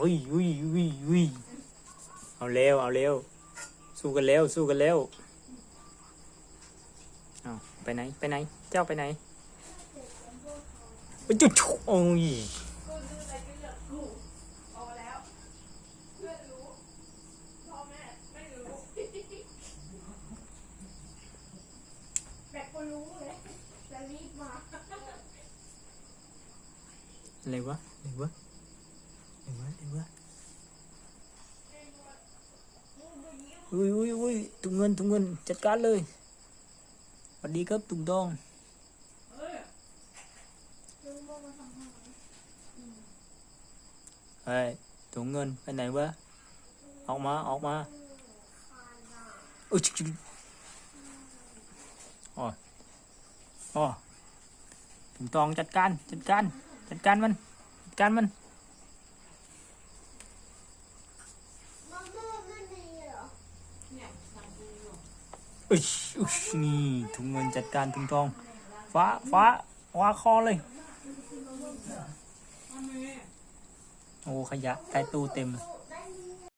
อุ้ยอุ้ยอุ้ยอุ้ยเอาเร็วเอาเร็วสู้กันเร็วสู้กันเร็วเอาไปไหนไปไหน เจ้าไปไหนไปจุดชุโอ้ยก็ดูอะไรก็เลือกลูกเอาแล้วเพื่อนรู้พ่อแม่ไม่รู้แบบก็รู้เลยจะรีบมาอะไรวะ เลยวะอุ้ยอุ้ยอุ้ยถุงเงินถุงเงินจัดการเลยสวัสดีครับถุงทองเฮ้ยถุงเงินไปไหนวะออกมาออกมาอุ้ยชิชิโอ้โอ้ถุงทองจัดการจัดการจัดการมันจัดการมันไม่ไม่ดีเหรอ เนี่ยสั่งดูอยู่ อุ้ยอุ้ยนี่ถุงเงินจัดการถุงทอง ฟ้าฟ้าวาคอเลย โอ้ขยะใต้ตู้เต็มเลย